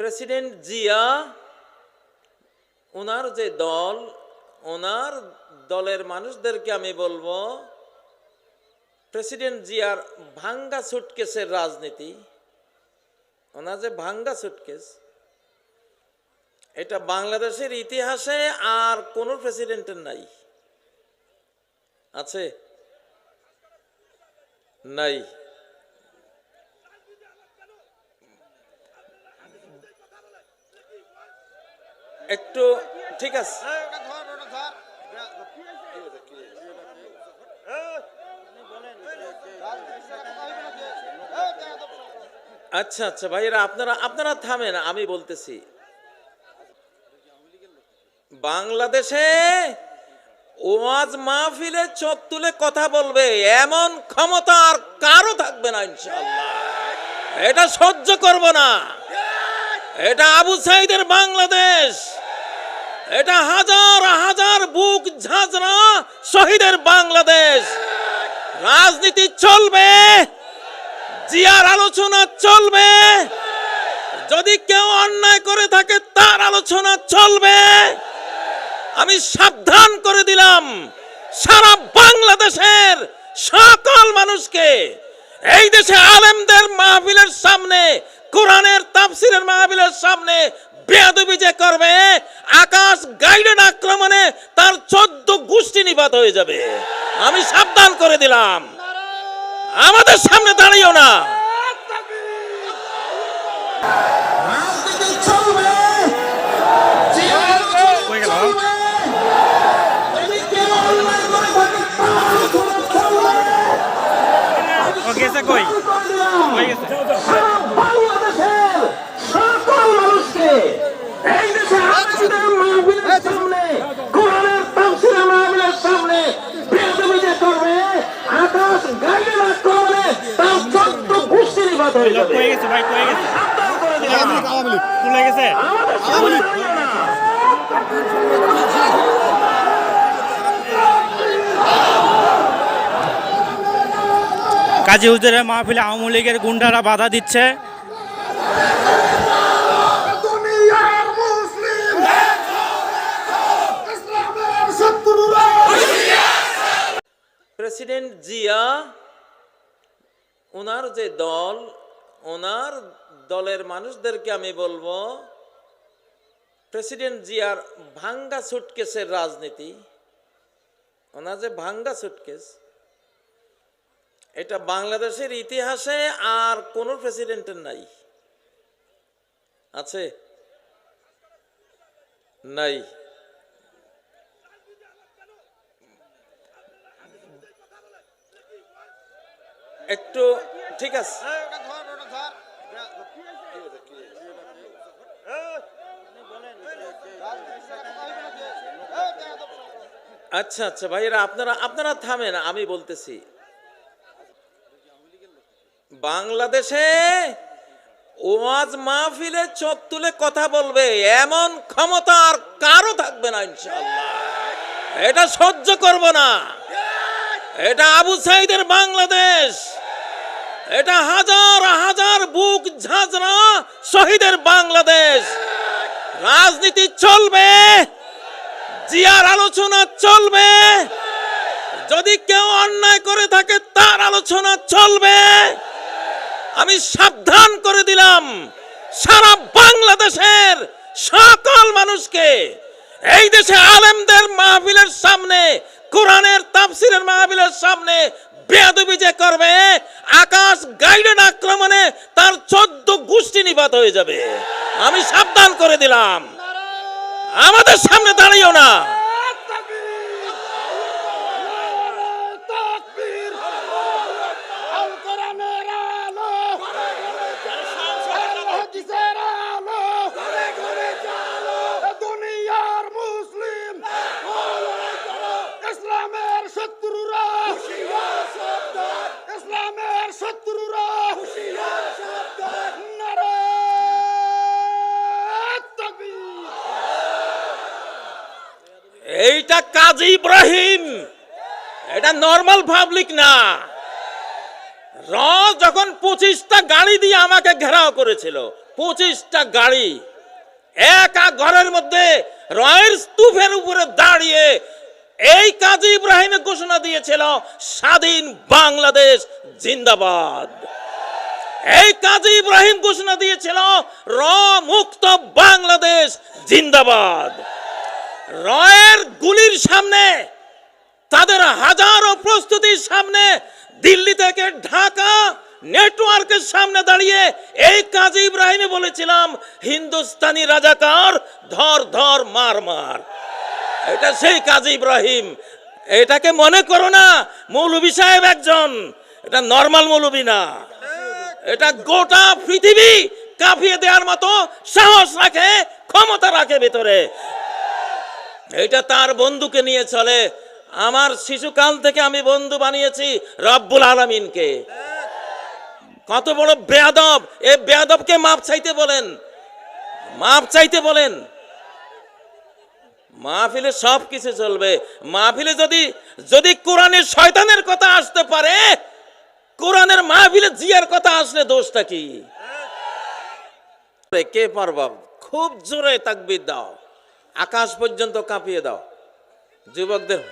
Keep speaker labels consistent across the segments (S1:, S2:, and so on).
S1: President Zia ওনার যে দল, ওনার দলের মানুষদেরকে আমি বলব প্রেসিডেন্ট জিয়ার ভাঙ্গা সুটকেসের রাজনীতি, ওনার যে ভাঙ্গা সুটকেস এটা বাংলাদেশের ইতিহাসে আর কোন প্রেসিডেন্টের নাই। আছে? নাই। একটু ঠিক আছে। আচ্ছা আচ্ছা ভাইয়েরা আপনারা আপনারা থামেন আমি বলতেছি। বাংলাদেশে ওয়াজ মাহফিলে চোখ তুলে কথা বলবে এমন ক্ষমতা আর কারও থাকবে না ইনশাল্লাহ এটা সহ্য করব না। এটা আবু সাইদের বাংলাদেশ। এটা হাজার হাজার বুক ঝাঁঝরা শহীদের বাংলাদেশ। রাজনীতি চলবে, জিয়ার আলোচনা চলবে। যদি কেউ অন্যায় করে থাকে, তার আলোচনা চলবে। আমি সাবধান করে দিলাম, সারা বাংলাদেশের সকল মানুষকে। এই দেশে আলেমদের মাহফিলের সামনে কোরআনের মাহফিলের সামনে বেয়াদবি যে করবে, আকাশ গাইডেন আক্রমণে তার চোদ্দ গোষ্ঠী নিপাত হয়ে যাবে। আমি সাবধান করে দিলাম। আমাদের সামনে দাঁড়িয়েও না।
S2: রাজনীতি চলবে জিহাদ চলবে যদি কেউ অন্যায় করে থাকে তার আলোচনা চলবে
S3: ও গেছে কই কই গেছে
S2: সারা বাংলাদেশের সকল মানুষকে এই দেশে আলেমদের মাহফিলের সামনে কোরআনের তাফসীরের মাহফিলের সামনে বেয়াদবি যে করবে আকাশ আক্রমণে তার চোদ্দ গোষ্ঠী নিপাত হয়ে যাবে।
S3: কই গেছে ভাই কই গেছে।
S2: সাবধান করে
S3: তুলে গেছে।
S2: আমাদের সামনে
S3: কাজী হুজুরের মাহফিলে আওয়ামী লীগের গুন্ডারা বাধা দিচ্ছে।
S1: প্রেসিডেন্ট জিয়া ওনার যে দল ওনার দলের মানুষদেরকে আমি বলব, প্রেসিডেন্ট জিয়ার ভাঙ্গা সুটকেসের রাজনীতি ওনার যে ভাঙ্গা সুটকেস, এটা বাংলাদেশের ইতিহাসে আর কোন প্রেসিডেন্টের নাই। আছে? নাই। একটু ঠিক আছে। আচ্ছা আচ্ছা ভাইয়েরা, আপনারা আপনারা থামেন, আমি বলতেছি। বাংলাদেশে ওয়াজ মাহফিলে চোখ তুলে কথা বলবে, এমন ক্ষমতা আর কারও থাকবে না ইনশাল্লাহ এটা সহ্য করব না। এটা আবু সাইদের বাংলাদেশ। এটা হাজার হাজার বুক ঝাঁঝরা শহীদের বাংলাদেশ। রাজনীতি চলবে, জিয়ার আলোচনা চলবে। যদি কেউ অন্যায় করে থাকে, তার আলোচনা চলবে। আমি সাবধান করে দিলাম, সারা বাংলাদেশের সকল মানুষকে, এই দেশে আলেমদের মাহফিলের সামনে কোরআনের তাফসিরের মাহবিলের সামনে বেয়াদবি যে করবে, আকাশ গাইডেন আক্রমণে তার চোদ্দ গোষ্ঠী নিপাত হয়ে যাবে। আমি সাবধান করে দিলাম। আমাদের সামনে দাঁড়িয়েও না। কাজী ইব্রাহিম। এটা নর্মাল পাবলিক না। র যখন পঁচিশটা গাড়ি দিয়ে আমাকে ঘেরাও করেছিল, পঁচিশটা গাড়ি, একা ঘরের মধ্যে রয়ের স্তূপের উপরে দাঁড়িয়ে এই কাজী ইব্রাহিমে ঘোষণা দিয়েছিল, স্বাধীন বাংলাদেশ জিন্দাবাদ। এই কাজী ইব্রাহিম ঘোষণা দিয়েছিল র মুক্ত বাংলাদেশ জিন্দাবাদ। রয়ের গুলির সামনে, তাদের হাজারো প্রস্তুতির সামনে দিল্লি থেকে ঢাকা নেটওয়ার্কের সামনে দাঁড়িয়ে এই কাজী ইব্রাহিমে বলেছিলাম, হিন্দুস্তানি রাজাকার ধর ধর, মার মার। এটা সেই কাজী ইব্রাহিম। এটাকে মনে করো না মৌলবী সাহেব একজন। এটা নর্মাল মৌলবী না। এটা গোটা পৃথিবী কাঁপিয়ে দেওয়ার মতো সাহস রাখে, ক্ষমতা রাখে ভেতরে। এটা তার বন্ধুকে নিয়ে চলে। আমার শিশুকাল থেকে আমি বন্ধু বানিয়েছি রব্বুল আলমিনকে। কত বড় বেয়াদব। এ বেয়াদবকে মাপ চাইতে বলেন। মাপ চাইতে বলেন। মাহফিলে সব কিছু চলবে। মাহফিলে যদি যদি কোরআনের শয়তানের কথা আসতে পারে, কোরআনের মাহফিলে জিয়ার কথা আসলে দোষটা কি? কে পারবা? খুব জোরে তাকবির দাও। আকাশ পর্যন্ত কাঁপিয়ে দাও। যুবকদের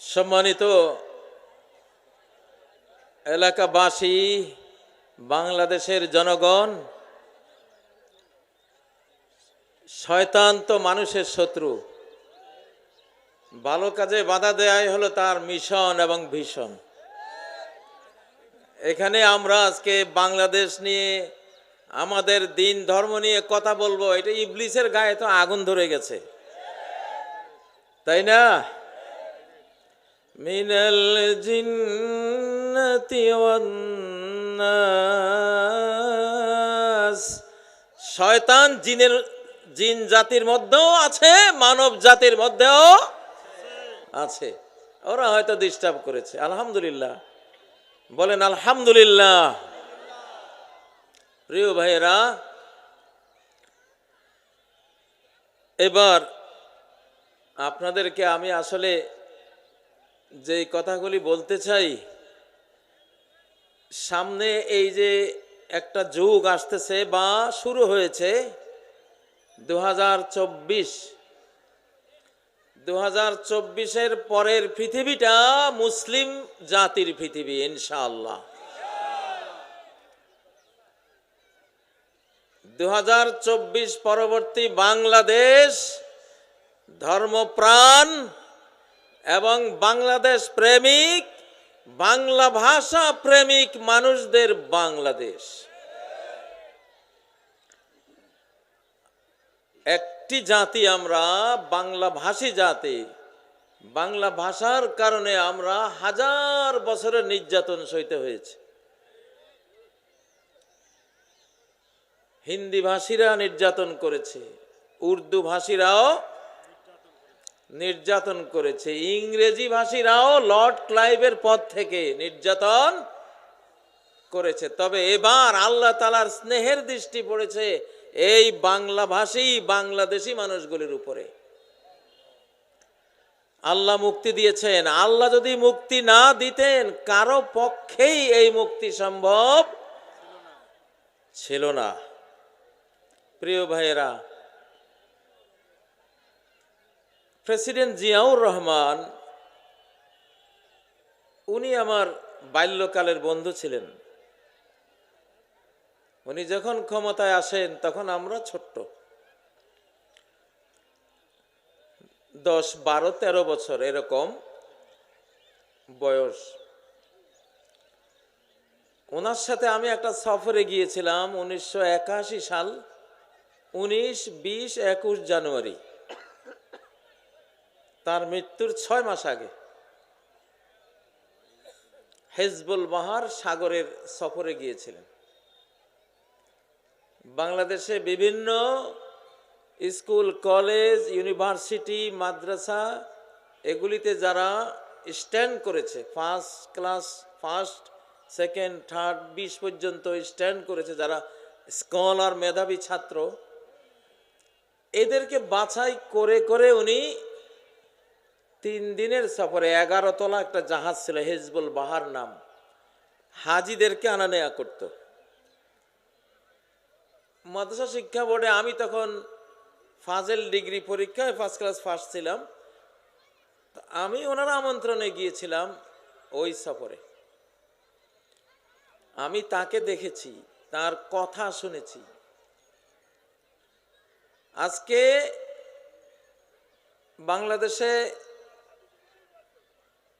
S1: সম্মানিত এলাকাবাসী, বাংলাদেশের জনগণ, শয়তান তো মানুষের শত্রু। ভালো কাজে বাধা দেয়াই হলো তার মিশন এবং ভীষণ। এখানে আমরা আজকে বাংলাদেশ নিয়ে আমাদের দিন ধর্ম নিয়ে কথা বলব। এটা ইবলিসের গায়ে তো আগুন ধরে গেছে। তাই না? মিনাল জিন্নাতি শয়তান জিনের, জিন জাতির মধ্যেও আছে, মানব জাতির মধ্যেও আছে। ওরা হয়তো ডিস্টার্ব করেছে। আলহামদুলিল্লাহ। বলেন, আলহামদুলিল্লাহ। প্রিয় ভাইয়েরা, এবার আপনাদেরকে আমি আসলে যে কথাগুলি বলতে চাই, সামনে এই যে একটা যুগ আসতেছে বা শুরু হয়েছে দু হাজার চব্বিশ দু হাজার চব্বিশের পরের পৃথিবীটা মুসলিম জাতির পৃথিবী, ইনশাআল্লাহ। দু হাজার চব্বিশ পরবর্তী বাংলাদেশ ধর্মপ্রাণ এবং বাংলাদেশ প্রেমিক, বাংলা ভাষা প্রেমিক মানুষদের বাংলাদেশ। একটি জাতি আমরা, বাংলা ভাষী জাতি। বাংলা ভাষার কারণে আমরা হাজার বছরের নির্যাতন সইতে হয়েছে। হিন্দি ভাষীরা নির্যাতন করেছে, উর্দু ভাষীরাও নির্যাতন করেছে, ইংরেজি ভাষীরাও লর্ড ক্লাইভের পদ থেকে নির্যাতন করেছে। তবে এবার আল্লাহ তালার স্নেহের দৃষ্টি পড়েছে এই বাংলা ভাষী বাংলাদেশি মানুষগুলির উপরে। আল্লাহ মুক্তি দিয়েছেন। আল্লাহ যদি মুক্তি না দিতেন, কারও পক্ষেই এই মুক্তি সম্ভব ছিল না। প্রিয় ভাইয়েরা, প্রেসিডেন্ট জিয়াউর রহমান, উনি আমার বাল্যকালের বন্ধু ছিলেন। উনি যখন ক্ষমতায় আসেন, তখন আমরা ছোট্ট। দশ, বারো, তেরো বছর এরকম বয়স। ওনার সাথে আমি একটা সফরে গিয়েছিলাম উনিশশো একাশি সাল, উনিশ, বিশ, একুশ জানুয়ারি। তার মৃত্যুর ছয় মাস আগে। হেজবুল বাহার সাগরের সফরে গিয়েছিলেন। বাংলাদেশে বিভিন্ন স্কুল, কলেজ, ইউনিভার্সিটি, মাদ্রাসা, এগুলিতে যারা স্ট্যান্ড করেছে, first class, first, second, third, বিশ পর্যন্ত স্ট্যান্ড করেছে যারা স্কলার মেধাবী ছাত্র, এদেরকে বাছাই করে করে উনি তিন দিনের সফরে এগারো তলা একটা জাহাজ ছিল, হেজবুল বাহার নাম। হাজিদেরকে আনা নেয়া করত। মাদ্রাসা শিক্ষা বোর্ডে আমি তখন ফাজেল ডিগ্রি পরীক্ষায় ফার্স্ট ক্লাস ফার্স্ট ছিলাম। আমি ওনার আমন্ত্রণে গিয়েছিলাম ওই সফরে। আমি তাকে দেখেছি, তার কথা শুনেছি। আজকে বাংলাদেশে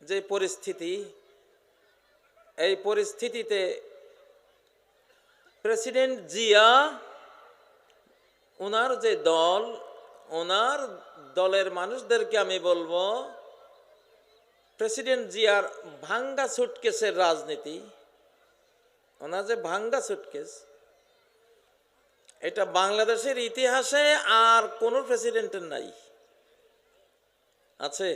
S1: যে পরিস্থিতি, এই পরিস্থিতিতে প্রেসিডেন্ট জিয়া ওনার যে দল, ওনার দলের মানুষদেরকে আমি বলব, প্রেসিডেন্ট জিয়ার ভাঙ্গা সুটকেসের রাজনীতি, ওনার যে ভাঙ্গা সুটকেস এটা বাংলাদেশের ইতিহাসে আর কোনো প্রেসিডেন্টের নাই। আছে?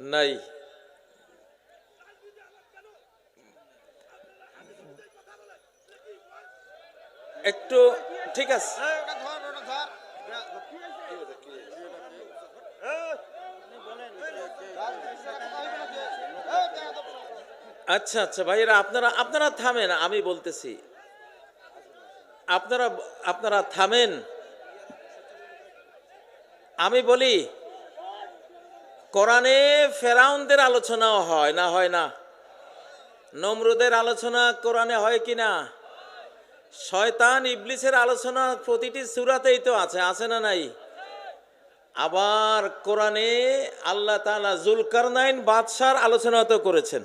S1: নাই। একটু ঠিক আছে। আচ্ছা আচ্ছা ভাইয়েরা আপনারা আপনারা থামেন আমি বলতেছি। আপনারা আপনারা থামেন। আমি বলি কোরআনে ফেরাউনদের আলোচনাও হয় না হয় না। নমরুদের আলোচনা কোরআনে হয় কি না শয়তান ইবলিসের আলোচনা প্রতিটি সুরাতেই তো আছে আছে না নাই আবার কোরআনে আল্লাহ তাআলা জুলকারনাইন বাদশার আলোচনা তো করেছেন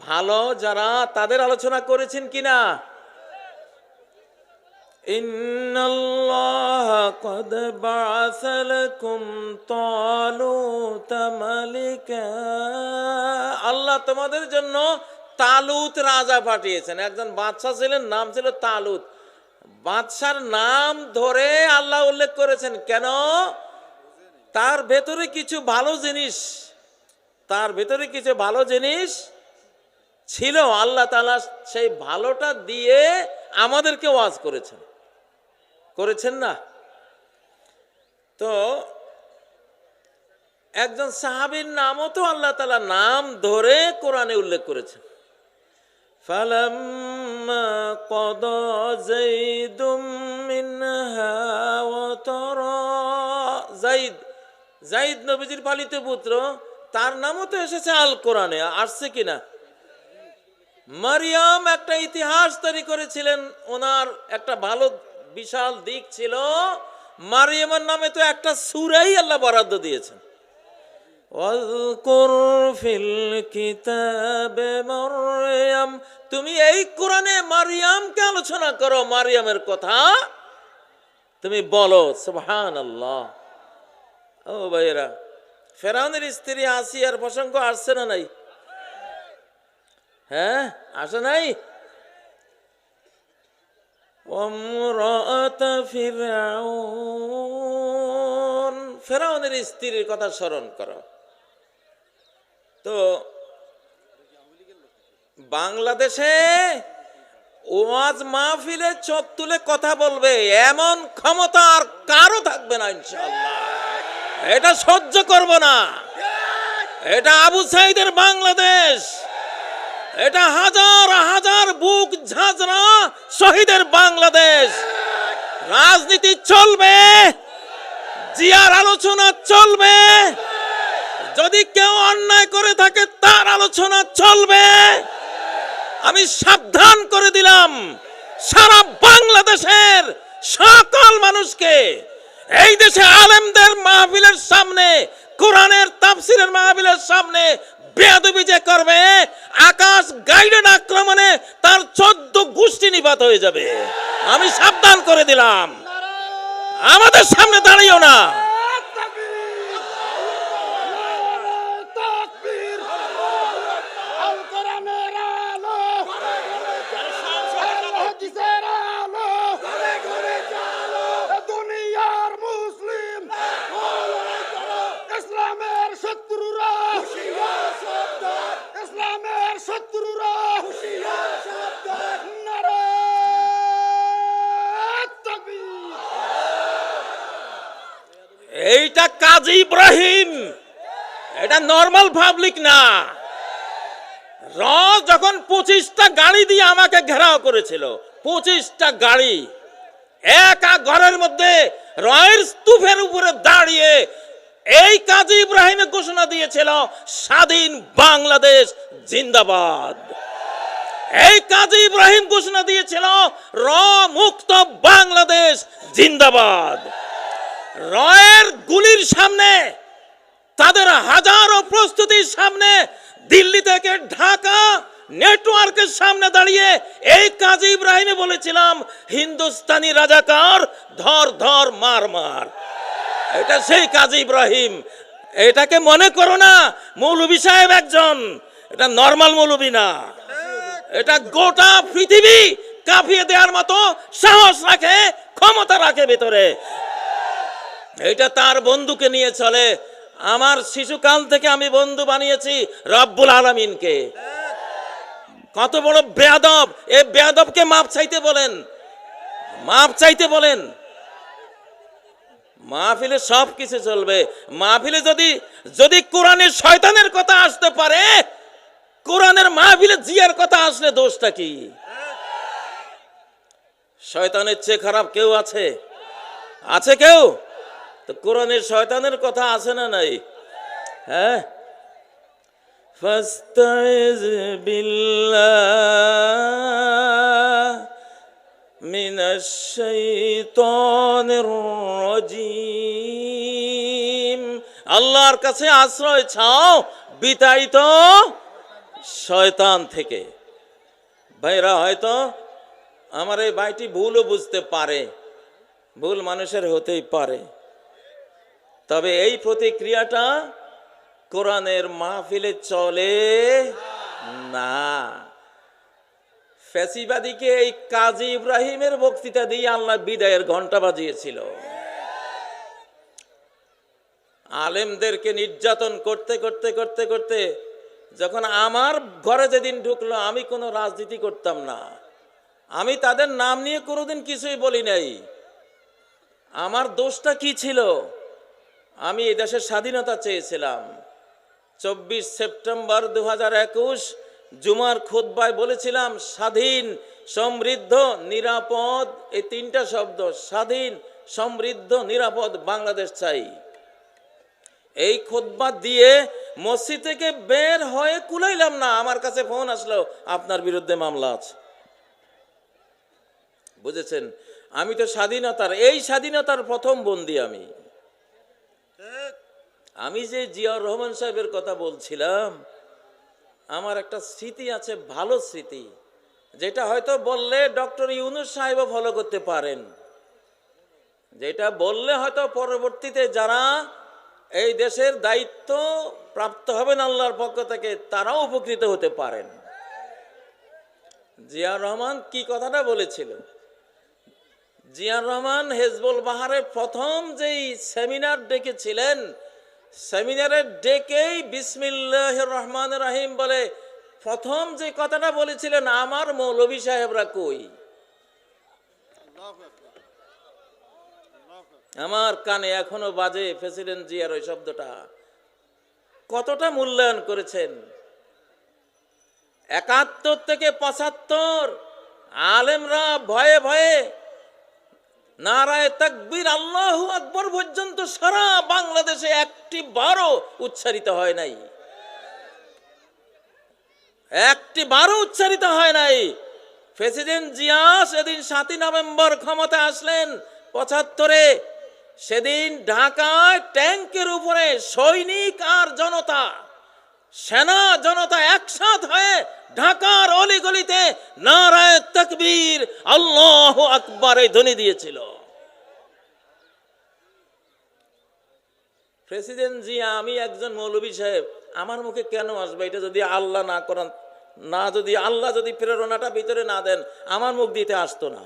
S1: ভালো যারা তাদের আলোচনা করেছেন কিনা إن الله قد بعث لكم طالوت ملكا আল্লাহ তোমাদের জন্য তালুত রাজা পাঠিয়েছেন। একজন বাদশাহ ছিলেন, নাম ছিল তালুত। বাদশার নাম ধরে আল্লাহ উল্লেখ করেছেন, কেন? তার ভেতরে কিছু ভালো জিনিস, তার ভেতরে কিছু ভালো জিনিস ছিল। আল্লাহ তালা সেই ভালোটা দিয়ে আমাদেরকে ওয়াজ করেছেন। করেছেন না? তো একজন সাহাবীর নামও তো আল্লাহ তালা নাম ধরে কোরআনে উল্লেখ করেছেন। فلما قضى زيد منها وطرا জাইদ জাইদ নবীজির পালিত পুত্র তার নামও তো এসেছে আল কোরআনে আসছে কিনা মারিয়াম একটা ইতিহাস তৈরি করেছিলেন ওনার একটা ভালো বিশাল দিক ছিল মারিয়ামের নামে তো একটা সুরাই আল্লাহ বরাদ্দ দিয়েছেন ওয়াজকুর ফিল কিতাবে মারয়াম তুমি এই কোরআনে মারিয়ামকে আলোচনা করো মারিয়ামের কথা তুমি বলো সুবহানাল্লাহ ও ভাইয়েরা ফেরাউনের স্ত্রী আসিয়ার প্রসঙ্গ আসছে না নাই হ্যাঁ আসে নাই وامرأة فرعون ফেরাউনের স্ত্রীর কথা স্মরণ করো তো বাংলাদেশে ওয়াজ মাহফিলে চোখ তুলে কথা বলবে, এমন ক্ষমতা আর কারও থাকবে না ইনশাল্লাহ এটা সহ্য করব না। এটা আবু সাইদের বাংলাদেশ। এটা হাজার হাজার বুক ঝাঁঝরা শহীদের বাংলাদেশ। রাজনীতি চলবে, জিয়ার আলোচনা চলবে। যদি কেউ অন্যায় করে থাকে, তার আলোচনা চলবে। আমি সাবধান করে দিলাম, সারা বাংলাদেশের সকল মানুষকে। এই দেশে আলেমদের মাহফিলের সামনে, কোরআনের তাফসিরের মাহফিলের সামনে বেয়াদবি যে করবে, আকাশ গাইডেন আক্রমণে তার চোদ্দ গোষ্ঠী নিপাত হয়ে যাবে। আমি সাবধান করে দিলাম। আমাদের সামনে দাঁড়িয়েও না। এইটা কাজী ইব্রাহিম। এটা নর্মাল পাবলিক না। র যখন পঁচিশটা গাড়ি দিয়ে আমাকে ঘেরাও করেছিল, পঁচিশটা গাড়ি, একা ঘরের মধ্যে রয়ের স্তূপের উপরে দাঁড়িয়ে এই কাজী ইব্রাহিম ঘোষণা দিয়েছিল, স্বাধীন বাংলাদেশ জিন্দাবাদ। এই কাজী ইব্রাহিম ঘোষণা দিয়েছিল র মুক্ত বাংলাদেশ জিন্দাবাদ। রয়ের গুলির সামনে, তাদের হাজারো প্রস্তুতির সামনে দিল্লি থেকে ঢাকা নেটওয়ার্কের সামনে দাঁড়িয়ে এই কাজী ইব্রাহিমে বলেছিলাম, হিন্দুস্তানি রাজাকার ধর ধর, মার মার। এটা সেই কাজী ইব্রাহিম। এটাকে মনে করো না মৌলবী সাহেব একজন। এটা নর্মাল মৌলবী না। এটা গোটা পৃথিবী কাঁপিয়ে দেওয়ার মতো সাহস রাখে, ক্ষমতা রাখে ভেতরে। এটা তার বন্ধুকে নিয়ে চলে। আমার শিশুকাল থেকে আমি বন্ধু বানিয়েছি রব্বুল আলমিনকে। কত বড় বেয়াদব। এ বেয়াদবকে মাপ চাইতে বলেন। মাপ চাইতে বলেন। মাহফিলে সব কিছু চলবে। মাহফিলে যদি যদি কোরআনের শয়তানের কথা আসতে পারে, কোরআনের মাহফিলে জিয়ার কথা আসলে দোষটা কি? শয়তানের চেয়ে খারাপ কেউ আছে? আছে কেউ? তো কোরআনের শয়তানের কথা আছে না নাই? হ্যাঁ? ফাস্তাইজ বিল্লাহ মিনাশ শাইতানির রাজিম আল্লাহর কাছে আশ্রয় চাও, বিতাড়িত শয়তান থেকে। ভাইরা, হয়তো আমার এই ভাইটি ভুলও বুঝতে পারে। ভুল মানুষের হতেই পারে। তবে এই প্রতিক্রিয়াটা কোরআনের মাহফিলে চলে না। ফ্যাসিবাদীকে এই কাজী ইব্রাহিমের বক্তৃতা দিয়ে আল্লাহ বিদায়ের ঘণ্টা বাজিয়েছিল। আলেমদেরকে নির্যাতন করতে করতে করতে করতে যখন আমার ঘরে যেদিন ঢুকলো, আমি কোনো রাজনীতি করতাম না। আমি তাদের নাম নিয়ে কোনোদিন কিছুই বলি নাই। আমার দোষটা কি ছিল? আমি এই দেশের স্বাধীনতা চেয়েছিলাম। চব্বিশ সেপ্টেম্বর দু হাজার একুশ জুমার খোদ্বায় বলেছিলাম, স্বাধীন, সমৃদ্ধ, নিরাপদ, এই তিনটা শব্দ, স্বাধীন, সমৃদ্ধ, নিরাপদ বাংলাদেশ চাই। এই খোদবা দিয়ে মসজিদ থেকে বের হয়ে কুলাইলাম না, আমার কাছে ফোন আসলো, আপনার বিরুদ্ধে মামলা আছে। বুঝেছেন? আমি তো স্বাধীনতার, এই স্বাধীনতার প্রথম বন্দি আমি। আমি যে জিয়াউর রহমান সাহেবের কথা বলছিলাম, আমার একটা স্মৃতি আছে, ভালো স্মৃতি, যেটা হয়তো বললে ডক্টর ইউনুস সাহেবও ফলো করতে পারেন। যেটা বললে হয়তো পরবর্তীতে যারা এই দেশের দায়িত্ব প্রাপ্ত হবেন আল্লাহর পক্ষ থেকে, তারাও উপকৃত হতে পারেন। জিয়াউর রহমান কি কথাটা বলেছিল? জিয়াউর রহমান হেজবুল বাহারের প্রথম যেই সেমিনার ডেকেছিলেন সেমিনারের ডেকেই বিসমিল্লাহ রহমান রাহিম বলে, প্রথম যে কথাটা বলেছিলেন আমার মৌলভী সাহেবরা কই? আমার কানে এখনও বাজে প্রেসিডেন্ট জিয়ার ওই শব্দটা। কতটা মূল্যায়ন করেছেন? একাত্তর থেকে পঁচাত্তর, আলেমরা ভয়ে ভয়ে নারায় তাকবীর আল্লাহু আকবর পর্যন্ত সারা বাংলাদেশে একটি বারও উচ্চারিত হয় নাই। একটি বারও উচ্চারিত হয় নাই। প্রেসিডেন্ট জিয়া সেদিন সাতই নভেম্বর ক্ষমতা আসলেন, পঁচাত্তরে। সেদিন ঢাকায় ট্যাঙ্কের উপরে সৈনিক আর জনতা সেনা জনতা একসাথ হয়ে ঢাকার অলিগলিতে নারায় তকবীর, আল্লাহ আকবর এই ধ্বনি দিয়েছিল। প্রেসিডেন্ট জি আমি একজন মৌলভী সাহেব, আমার মুখে কেন আসবে? এটা যদি আল্লাহ না করান, না যদি আল্লাহ যদি প্রেরণাটা ভিতরে না দেন, আমার মুখ দিতে আসতো না।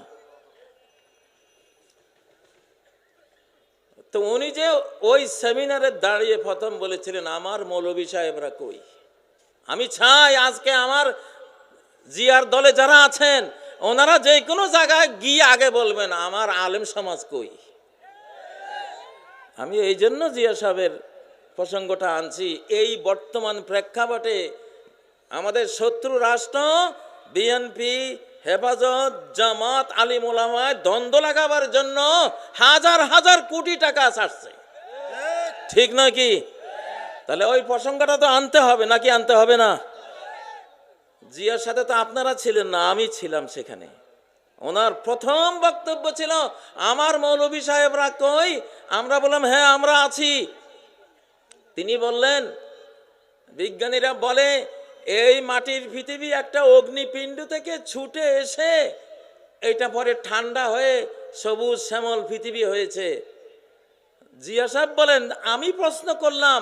S1: তো উনি যে ওই সেমিনারে দাঁড়িয়ে প্রথম বলেছিলেন, আমার মৌলভী সাহেবরা কই? আমি চাই আজকে আমার জিয়ার দলে যারা আছেন, ওনারা যে কোনো জায়গায় গিয়ে আগে বলবেন, আমার আলেম সমাজ কই? আমি এই জন্য জিয়া সাহেবের প্রসঙ্গটা আনছি। এই বর্তমান প্রেক্ষাপটে আমাদের শত্রু রাষ্ট্র, বিএনপি হেফাজত জামাত আলিম ওলামায় দ্বন্দ্ব লাগাবার জন্য হাজার হাজার কোটি টাকা ছাড়ছে। ঠিক নয় কি? তাহলে ওই প্রসঙ্গটা তো আনতে হবে, নাকি আনতে হবে না? জিয়ার সাথে তো আপনারা ছিলেন না, আমি ছিলাম সেখানে। ওনার প্রথম বক্তব্য ছিল, আমার মৌলভী সাহেবরা কই? আমরা বললাম হ্যাঁ আমরা আছি। তিনি বললেন, বিজ্ঞানীরা বলে এই মাটির পৃথিবী একটা অগ্নিপিণ্ড থেকে ছুটে এসে এটা পরে ঠান্ডা হয়ে সবুজ শ্যামল পৃথিবী হয়েছে। জিয়া সাহেব বলেন, আমি প্রশ্ন করলাম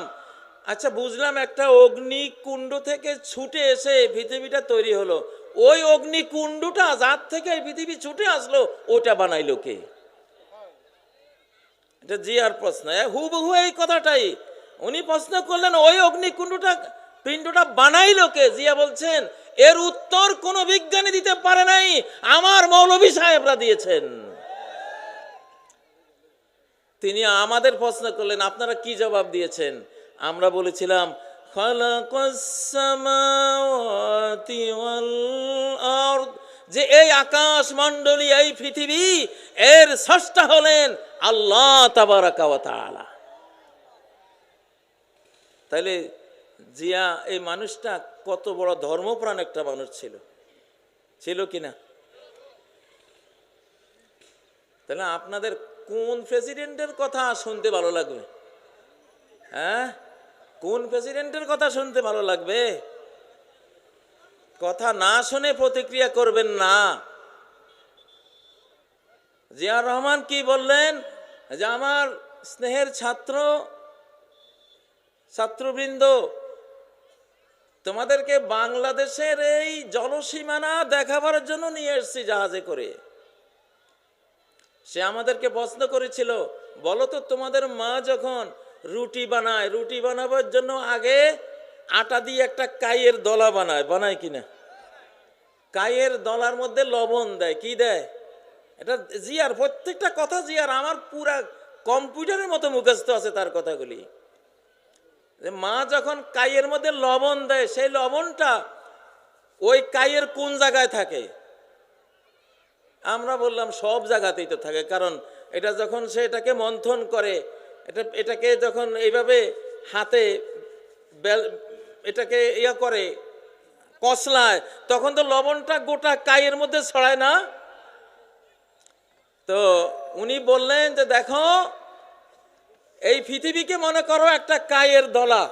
S1: আচ্ছা বুঝলাম একটা অগ্নিকুণ্ড থেকে ছুটে এসে পৃথিবীটা তৈরি হলো। ওই অগ্নিকুণ্ডটা যার থেকে পৃথিবী ছুটে আসলো ওটা বানাইলো কে? এটা জিয়ার প্রশ্ন। হুবহু এই কথাটাই। উনি প্রশ্ন করলেন, ওই অগ্নিকুণ্ডটা পিণ্ডটা বানাইলো কে? জিয়া বলছেন, এর উত্তর কোন বিজ্ঞানী দিতে পারে নাই, আমার মৌলভী সাহেবরা দিয়েছেন। তিনি আমাদের প্রশ্ন করলেন, আপনারা কি জবাব দিয়েছেন? আমরা বলেছিলাম যে এই আকাশ মণ্ডলী এই পৃথিবী, এর স্রষ্টা হলেন আল্লাহ তাবারাকা ওয়া তাআলা। তাইলে জিয়া, এই মানুষটা কত বড় ধর্মপ্রাণ একটা মানুষ ছিল। ছিল কিনা তাহলে আপনাদের কোন প্রেসিডেন্টের কথা শুনতে ভালো লাগবে? হ্যাঁ? কোন প্রেসিডেন্টের কথা শুনতে ভালো লাগবে? কথা না শুনে প্রতিক্রিয়া করবেন না। জিয়ার রহমান কি বললেন? যে আমার স্নেহের ছাত্র, ছাত্রবৃন্দ তোমাদেরকে বাংলাদেশের এই জলসীমানা দেখাবার জন্য নিয়ে এসেছি জাহাজে করে। সে আমাদেরকে প্রশ্ন করেছিল, বলো তো তোমাদের মা যখন রুটি বানায়, রুটি বানাবার জন্য আগে আটা দিয়ে একটা কাইয়ের দলা বানায় বানায় কিনা কাইয়ের দলার মধ্যে লবণ দেয়, কি দেয়? এটা জিয়ার, প্রত্যেকটা কথা জিয়ার, আমার পুরা কম্পিউটারের মতো মুখস্থ আছে তার কথাগুলি। যে মা যখন কাইয়ের মধ্যে লবণ দেয়, সেই লবণটা ওই কাইয়ের কোন জায়গায় থাকে? আমরা বললাম সব জায়গাতেই তো থাকে, কারণ এটা যখন সে এটাকে মন্থন করে, এটা, এটাকে যখন এইভাবে হাতে এটাকে ইয়া করে কসলায় তখন তো লবণটা গোটা কাইয়ের মধ্যে ছড়ায় না? তো উনি বললেন যে দেখো এই পৃথিবীকে মনে করো একটা কায়ের দলা।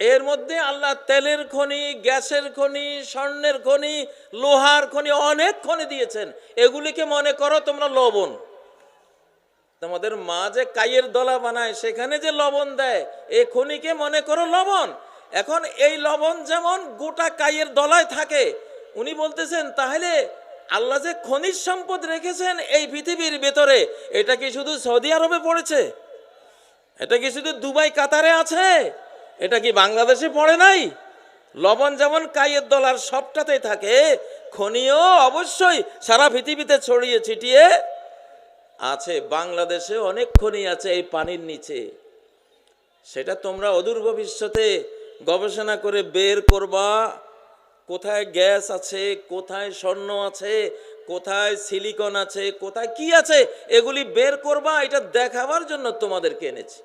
S1: এর মধ্যে আল্লাহ তেলের খনি, গ্যাসের খনি, স্বর্ণের খনি, লোহার খনি, অনেক খনি দিয়েছেন। এগুলিকে মনে করো তোমরা লবণ। তোমাদের মা যে কাইয়ের দলা বানায়, সেখানে যে লবণ দেয় এই খনিকে মনে করো লবণ। এখন এই লবণ যেমন গোটা কাইয়ের দলায় থাকে, উনি বলতেছেন, তাহলে আল্লাহ যে খনিজ সম্পদ রেখেছেন এই পৃথিবীর ভেতরে, এটা কি শুধু সৌদি আরবে পড়েছে? এটা কি শুধু দুবাই, কাতারে আছে? এটা কি বাংলাদেশে পড়ে নাই? লবণ যেমন কাইয়ের দলার সবটাতেই থাকে, খনিও অবশ্যই সারা পৃথিবীতে ছড়িয়ে ছিটিয়ে আছে। বাংলাদেশে অনেক খনি আছে এই পানির নিচে। সেটা তোমরা অদূর ভবিষ্যতে গবেষণা করে বের করবা। কোথায় গ্যাস আছে, কোথায় স্বর্ণ আছে, কোথায় সিলিকন আছে, কোথায় কি আছে, এগুলি বের করবা। এটা দেখাবার জন্য তোমাদেরকে এনেছি।